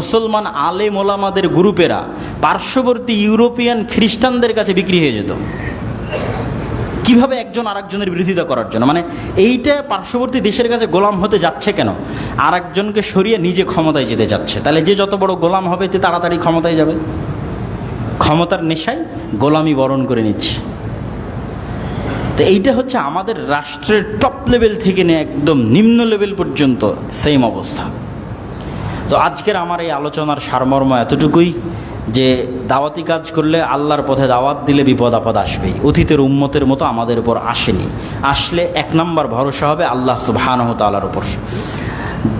মুসলমান আলে মোলামাদের গ্রুপেরা পার্শ্ববর্তী ইউরোপিয়ান খ্রিস্টানদের কাছে বিক্রি হয়ে যেত। কীভাবে একজন আরেকজনের বিরোধিতা করার জন্য? মানে এইটা পার্শ্ববর্তী দেশের কাছে গোলাম হতে যাচ্ছে কেন? আর একজনকে সরিয়ে নিজে ক্ষমতায় যেতে যাচ্ছে। তাহলে যে যত বড় গোলাম হবে, তে তাড়াতাড়ি ক্ষমতায় যাবে। ক্ষমতার নেশায় গোলামি বরণ করে নিচ্ছে। তো এইটা হচ্ছে আমাদের রাষ্ট্রের টপ লেভেল থেকে নিয়ে একদম নিম্ন লেভেল পর্যন্ত সেম অবস্থা। তো আজকের আমার এই আলোচনার সারমর্ম এতটুকুই যে দাওয়াতি কাজ করলে আল্লাহর পথে দাওয়াত দিলে বিপদ আপদ আসবেই। অতীতের উম্মতের মতো আমাদের উপর আসেনি। আসলে এক নম্বর ভরসা হবে আল্লাহ সুবহানহ তালার উপর।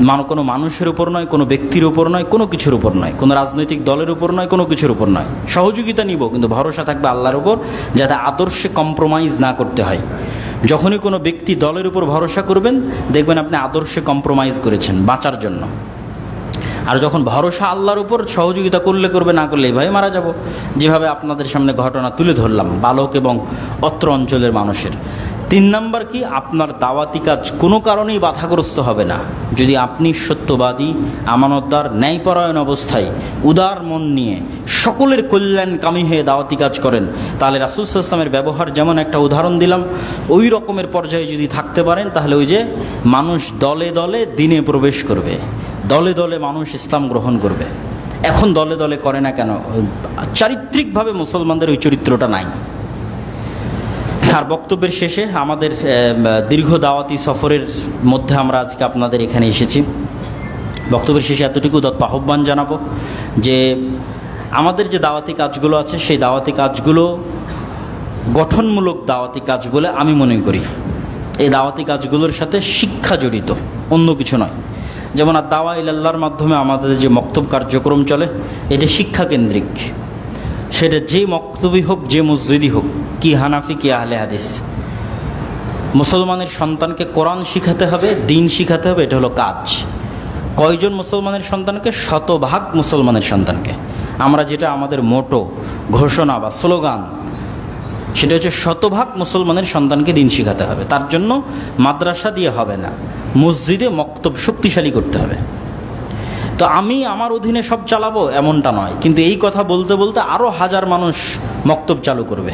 মান, কোনো মানুষের উপর নয়, কোনো ব্যক্তির উপর নয়, কোনো কিছুর উপর নয়, কোনো রাজনৈতিক দলের উপর নয়, কোনো কিছুর উপর নয়। সহযোগিতা নিব, কিন্তু ভরসা থাকবে আল্লাহর উপর যাতে আদর্শে কম্প্রোমাইজ না করতে হয়। যখনই কোনো ব্যক্তি দলের উপর ভরসা করবেন, দেখবেন আপনি আদর্শে কম্প্রোমাইজ করেছেন বাঁচার জন্য। আর যখন ভরসা আল্লাহর উপর সহযোগিতা করলে করবে, না করলে এইভাবে মারা যাব। যেভাবে আপনাদের সামনে ঘটনা তুলে ধরলাম, বালক এবং অত্র অঞ্চলের মানুষের। তিন নাম্বার কি? আপনার দাওয়াতি কাজ কোনো কারণেই বাধাগ্রস্ত হবে না। যদি আপনি সত্যবাদী, আমানতদার, ন্যায়পরায়ণ অবস্থায় উদার মন নিয়ে সকলের কল্যাণকামী হয়ে দাওয়াতি কাজ করেন, তাহলে রাসুল ইসলামের ব্যবহার যেমন একটা উদাহরণ দিলাম, ওই রকমের পর্যায়ে যদি থাকতে পারেন, তাহলে ওই যে মানুষ দলে দলে দিনে প্রবেশ করবে। দলে দলে মানুষ ইসলাম গ্রহণ করবে। এখন দলে দলে করে না কেন? চারিত্রিকভাবে মুসলমানদের ওই চরিত্রটা নাই। আর বক্তব্যের শেষে আমাদের দীর্ঘ দাওয়াতি সফরের মধ্যে আমরা আজকে আপনাদের এখানে এসেছি। বক্তব্যের শেষে এতটুকু দত্ত আহ্বান জানাব যে আমাদের যে দাওয়াতি কাজগুলো আছে, সেই দাওয়াতি কাজগুলো গঠনমূলক দাওয়াতি কাজ বলে আমি মনে করি। এই দাওয়াতি কাজগুলোর সাথে শিক্ষা জড়িত, অন্য কিছু নয়। যেমন আর দাওয়া ইল্লাহর মাধ্যমে আমাদের যে মক্তব কার্যক্রম চলে, এটা শিক্ষা কেন্দ্রিক। সেটা যে মক্তবই হোক, যে মসজিদই হোক, কি হানাফি, কি আহলে হাদিস। মুসলমানের সন্তানকে কোরআন শিখাতে হবে, দিন শিখাতে হবে, এটা হলো কাজ। কয়জন মুসলমানের সন্তানকে? শতভাগ মুসলমানের সন্তানকে। আমরা যেটা আমাদের মোটো, ঘোষণা বা স্লোগান সেটা হচ্ছে শতভাগ মুসলমানের সন্তানকে দিন শিখাতে হবে। তার জন্য মাদ্রাসা দিয়ে হবে না, মসজিদে মক্তব শক্তিশালী করতে হবে। তো আমি আমার অধীনে সব চালাবো এমনটা নয়, কিন্তু এই কথা বলতে বলতে আরও হাজার মানুষ মক্তব চালু করবে।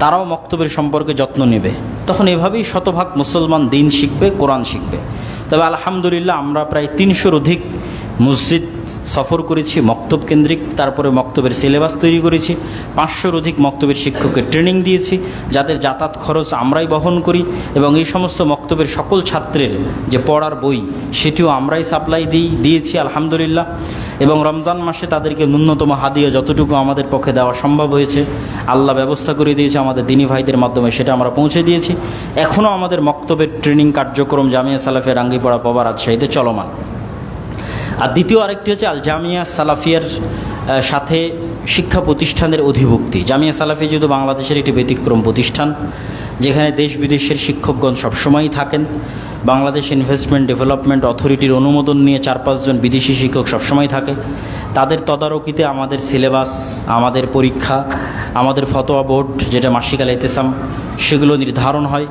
তারাও মক্তবের সম্পর্কে যত্ন নেবে। তখন এভাবেই শতভাগ মুসলমান দিন শিখবে, কোরআন শিখবে। তবে আলহামদুলিল্লাহ আমরা প্রায় তিনশোর অধিক মসজিদ সফর করেছি, মক্তব কেন্দ্রিক, তারপরে মক্তবের সিলেবাস তৈরি করেছি, পাঁচশোর অধিক মক্তবের শিক্ষককে ট্রেনিং দিয়েছি, যাদের যাতায়াত খরচ আমরাই বহন করি এবং এই সমস্ত মক্তবের সকল ছাত্রের যে পড়ার বই, সেটিও আমরাই সাপ্লাই দিই, দিয়েছি, আলহামদুলিল্লাহ। এবং রমজান মাসে তাদেরকে ন্যূনতম হাদিয়া যতটুকু আমাদের পক্ষে দেওয়া সম্ভব হয়েছে, আল্লাহ ব্যবস্থা করে দিয়েছে, আমাদের দিনী ভাইদের মাধ্যমে সেটা আমরা পৌঁছে দিয়েছি। এখনও আমাদের মক্তবের ট্রেনিং কার্যক্রম জামিয়া সালাফের রাঙ্গিপাড়া পাওয়া রাজশাহীতে চলমান। আর দ্বিতীয় আরেকটি হচ্ছে আল জামিয়া সালাফিয়ার সাথে শিক্ষা প্রতিষ্ঠানের অধিভুক্তি। জামিয়া সালাফি যেহেতু বাংলাদেশের একটি ব্যতিক্রম প্রতিষ্ঠান, যেখানে দেশ বিদেশের শিক্ষকগণ সবসময়ই থাকেন, বাংলাদেশ ইনভেস্টমেন্ট ডেভেলপমেন্ট অথরিটির অনুমোদন নিয়ে চার পাঁচজন বিদেশি শিক্ষক সবসময় থাকে। তাদের তদারকিতে আমাদের সিলেবাস, আমাদের পরীক্ষা, আমাদের ফতোয়া বোর্ড, যেটা মাসিকাল এতেসাম সেগুলো নির্ধারণ হয়।